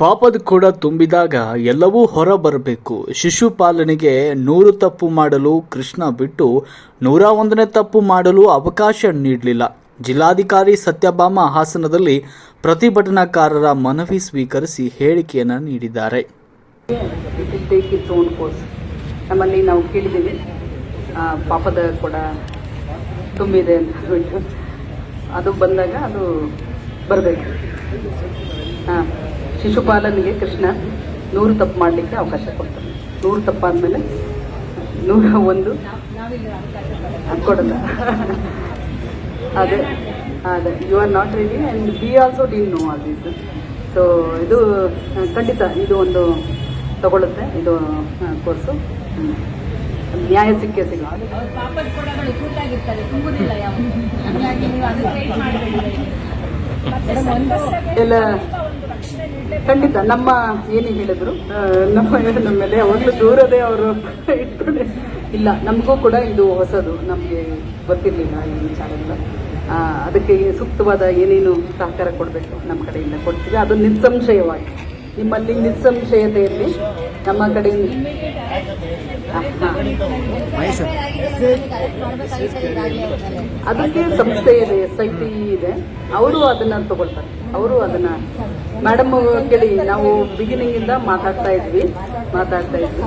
ಪಾಪದ ಕೂಡ ತುಂಬಿದಾಗ ಎಲ್ಲವೂ ಹೊರ ಬರಬೇಕು ಶಿಶುಪಾಲನೆಗೆ ನೂರು ತಪ್ಪು ಮಾಡಲು ಕೃಷ್ಣ ಬಿಟ್ಟು ನೂರ ಒಂದನೇ ತಪ್ಪು ಮಾಡಲು ಅವಕಾಶ ನೀಡಲಿಲ್ಲ. ಜಿಲ್ಲಾಧಿಕಾರಿ ಸತ್ಯಭಾಮ ಹಾಸನದಲ್ಲಿ ಪ್ರತಿಭಟನಾಕಾರರ ಮನವಿ ಸ್ವೀಕರಿಸಿ ಹೇಳಿಕೆಯನ್ನು ನೀಡಿದ್ದಾರೆ. ನಮ್ಮಲ್ಲಿ ನಾವು ಕೇಳಿದ್ದೀವಿ. ಪಾಪದ ಕೂಡ ತುಂಬಿದೆ ಅಂತ ಅದು ಬಂದಾಗ ಅದು ಬರಬೇಕು. ಶಿಶುಪಾಲನಿಗೆ ಕೃಷ್ಣ ನೂರು ತಪ್ಪು ಮಾಡಲಿಕ್ಕೆ ಅವಕಾಶ ಕೊಡ್ತಾನೆ ನೂರು ತಪ್ಪಾದಮೇಲೆ ನೂರ ಒಂದು ಅದು ಕೊಡಲ್ಲ ಅದೇ ಅದೇ. You are not ready and be also didn't know all these so ಇದು ಖಂಡಿತ ಇದು ಒಂದು ತಗೊಳುತ್ತೆ. ಇದು ಕೋರ್ಸು ನ್ಯಾಯ ಸಿಕ್ಕೇ ಸಿಗುತ್ತೆ. ಎಲ್ಲ ಖಂಡಿತ, ನಮ್ಮ ಏನು ಹೇಳಿದ್ರು ನಮ್ಮ ನಮ್ಮ ಮೇಲೆ ಯಾವಾಗಲೂ ದೂರದೇ ಅವರು ಇಟ್ಕೊಂಡೆ ಇಲ್ಲ, ನಮಗೂ ಕೂಡ ಇದು ಹೊಸದು, ನಮಗೆ ಗೊತ್ತಿರಲಿಲ್ಲ ಈ ವಿಚಾರದಿಂದ ಅದಕ್ಕೆ ಸೂಕ್ತವಾದ ಏನೇನು ಸಹಕಾರ ಕೊಡಬೇಕು ನಮ್ಮ ಕಡೆಯಿಂದ ಕೊಡ್ತೀವಿ. ಅದು ನಿಸ್ಸಂಶಯವಾಗಿ. ನಿಮ್ಮಲ್ಲಿ ನಿಸ್ಸಂಶಯತೆಯಲ್ಲಿ ನಮ್ಮ ಕಡೆಯಿಂದ. ಅದಕ್ಕೆ ಸಂಸ್ಥೆ ಇದೆ ಎಸ್ ಐ ಟಿ ಇದೆ. ಅವರು ಅದನ್ನ ತಗೊಳ್ತಾರೆ. ಅವರು ಅದನ್ನ ಮೇಡಮ್ ಕೇಳಿ ನಾವು ಬಿಗಿನಿಂಗ್ ಇಂದ ಮಾತಾಡ್ತಾ ಇದ್ವಿ ಮಾತಾಡ್ತಾ ಇದ್ವಿ.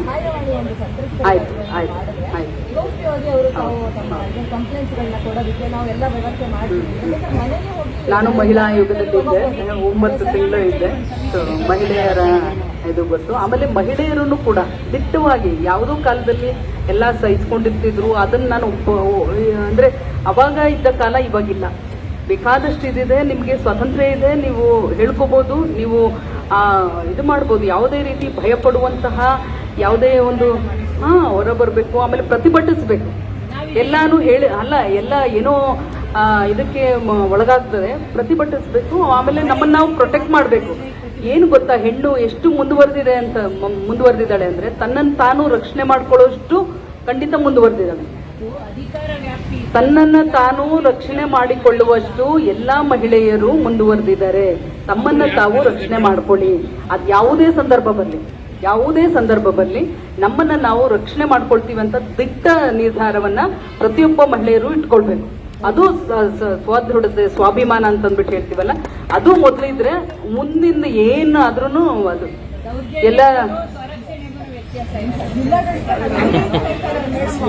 ಆಯ್ತು ಆಯ್ತು ಆಯ್ತು. ನಾನು ಮಹಿಳಾ ಆಯೋಗದಲ್ಲಿ ಇದ್ದೆ ಒಂಬತ್ತು ತಿಂಗಳು ಇದ್ದೆ. ಸೊ ಮಹಿಳೆಯರ ಇದು ಗೊತ್ತು. ಆಮೇಲೆ ಮಹಿಳೆಯರನ್ನು ಕೂಡ ದಿಟ್ಟವಾಗಿ ಯಾವುದೋ ಕಾಲದಲ್ಲಿ ಎಲ್ಲ ಸಹಿಸ್ಕೊಂಡಿರ್ತಿದ್ರು. ಅದನ್ನ ನಾನು ಅಂದ್ರೆ ಅವಾಗ ಇದ್ದ ಕಾಲ ಇವಾಗಿಲ್ಲ. ಬೇಕಾದಷ್ಟು ಇದಿದೆ, ನಿಮಗೆ ಸ್ವಾತಂತ್ರ್ಯ ಇದೆ, ನೀವು ಹೇಳ್ಕೋಬೋದು, ನೀವು ಇದು ಮಾಡ್ಬೋದು, ಯಾವುದೇ ರೀತಿ ಭಯ ಪಡುವಂತಹ ಯಾವುದೇ ಒಂದು, ಹಾ ಹೊರ ಬರಬೇಕು ಆಮೇಲೆ ಪ್ರತಿಭಟಿಸಬೇಕು. ಎಲ್ಲಾನು ಹೇಳಿ, ಅಲ್ಲ, ಎಲ್ಲ ಏನೋ ಇದಕ್ಕೆ ಒಳಗಾಗ್ತದೆ, ಪ್ರತಿಭಟಿಸಬೇಕು, ಆಮೇಲೆ ನಮ್ಮನ್ನ ನಾವು ಪ್ರೊಟೆಕ್ಟ್ ಮಾಡಬೇಕು. ಏನು ಗೊತ್ತಾ, ಹೆಣ್ಣು ಎಷ್ಟು ಮುಂದುವರೆದಿದೆ ಅಂತ ಮುಂದುವರೆದಿದ್ದಾಳೆ ಅಂದ್ರೆ, ತನ್ನನ್ನು ತಾನು ರಕ್ಷಣೆ ಮಾಡ್ಕೊಳ್ಳೋಷ್ಟು ಖಂಡಿತ ಮುಂದುವರೆದಿದ್ದಾಳೆ. ತನ್ನನ್ನ ತಾನು ರಕ್ಷಣೆ ಮಾಡಿಕೊಳ್ಳುವಷ್ಟು ಎಲ್ಲಾ ಮಹಿಳೆಯರು ಮುಂದುವರೆದಿದ್ದಾರೆ. ತಮ್ಮನ್ನ ತಾವು ರಕ್ಷಣೆ ಮಾಡ್ಕೊಳ್ಳಿ. ಅದು ಯಾವುದೇ ಸಂದರ್ಭ ಬರಲಿ. ಯಾವುದೇ ಸಂದರ್ಭ ಬರಲಿ. ನಮ್ಮನ್ನ ನಾವು ರಕ್ಷಣೆ ಮಾಡ್ಕೊಳ್ತೀವಿ ಅಂತ ದಿಟ್ಟ ನಿರ್ಧಾರವನ್ನ ಪ್ರತಿಯೊಬ್ಬ ಮಹಿಳೆಯರು ಇಟ್ಕೊಳ್ಬೇಕು. ಅದು ಸ್ವದೃಢತೆ ಸ್ವಾಭಿಮಾನ ಅಂತ ಅಂದ್ಬಿಟ್ಟು ಹೇಳ್ತೀವಲ್ಲ ಅದು ಮೊದಲಿದ್ರೆ ಮುಂದಿನ ಏನಾದ್ರೂ ಅದು. ಎಲ್ಲ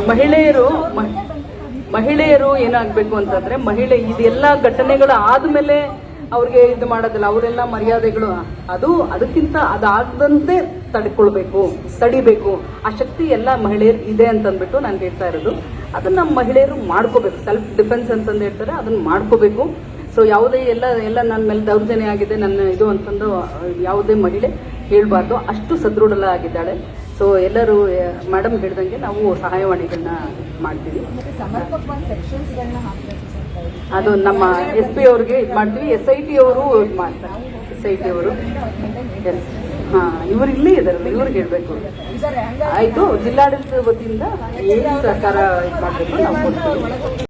ಮಹಿಳೆಯರು ಮಹಿಳೆಯರು ಏನಾಗಬೇಕು ಅಂತಂದರೆ ಮಹಿಳೆ ಇದೆಲ್ಲ ಘಟನೆಗಳು ಆದಮೇಲೆ ಅವ್ರಿಗೆ ಇದು ಮಾಡೋದಿಲ್ಲ, ಅವರೆಲ್ಲ ಮರ್ಯಾದೆಗಳು, ಅದು ಅದಕ್ಕಿಂತ ಅದಾಗದಂತೆ ತಡ್ಕೊಳ್ಬೇಕು, ತಡಿಬೇಕು. ಆ ಶಕ್ತಿ ಎಲ್ಲ ಮಹಿಳೆಯರು ಇದೆ ಅಂತಂದ್ಬಿಟ್ಟು ನಾನು ಹೇಳ್ತಾ ಇರೋದು. ಅದನ್ನ ಮಹಿಳೆಯರು ಮಾಡ್ಕೋಬೇಕು. ಸೆಲ್ಫ್ ಡಿಫೆನ್ಸ್ ಅಂತಂದು ಹೇಳ್ತಾರೆ, ಅದನ್ನ ಮಾಡ್ಕೋಬೇಕು. ಸೊ ಯಾವುದೇ ಎಲ್ಲ ಎಲ್ಲ ನನ್ನ ಮೇಲೆ ದೌರ್ಜನ್ಯ ಆಗಿದೆ, ನನ್ನ ಇದು ಅಂತಂದು ಯಾವುದೇ ಮಹಿಳೆ ಹೇಳಬಾರ್ದು. ಅಷ್ಟು ಸದೃಢಲಾಗಿದ್ದಾಳೆ ಸೊ ಎಲ್ಲರೂ ಮೇಡಮ್ ಹೇಳ್ದಂಗೆ ನಾವು ಸಹಾಯವಾಣಿಗಳನ್ನ ಮಾಡ್ತೀವಿ. ಅದು ನಮ್ಮ ಎಸ್ ಪಿ ಅವ್ರಿಗೆ ಇದು ಮಾಡ್ತೀವಿ ಎಸ್ ಐ ಟಿ ಅವರು ಇದು ಮಾಡ್ತಾರೆ. ಎಸ್ ಐ ಟಿ ಅವರು. ಎಸ್ ಹಾಂ ಇವರು ಇಲ್ಲೇ ಇದಾರಲ್ಲ ಇವ್ರಿಗೆ ಹೇಳಬೇಕು. ಆಯಿತು ಜಿಲ್ಲಾಡಳಿತದ ವತಿಯಿಂದ ಏನು ಸರ್ಕಾರ ಇದು ಮಾಡಬೇಕು ನಾವು ಕೊಡ್ತೀವಿ.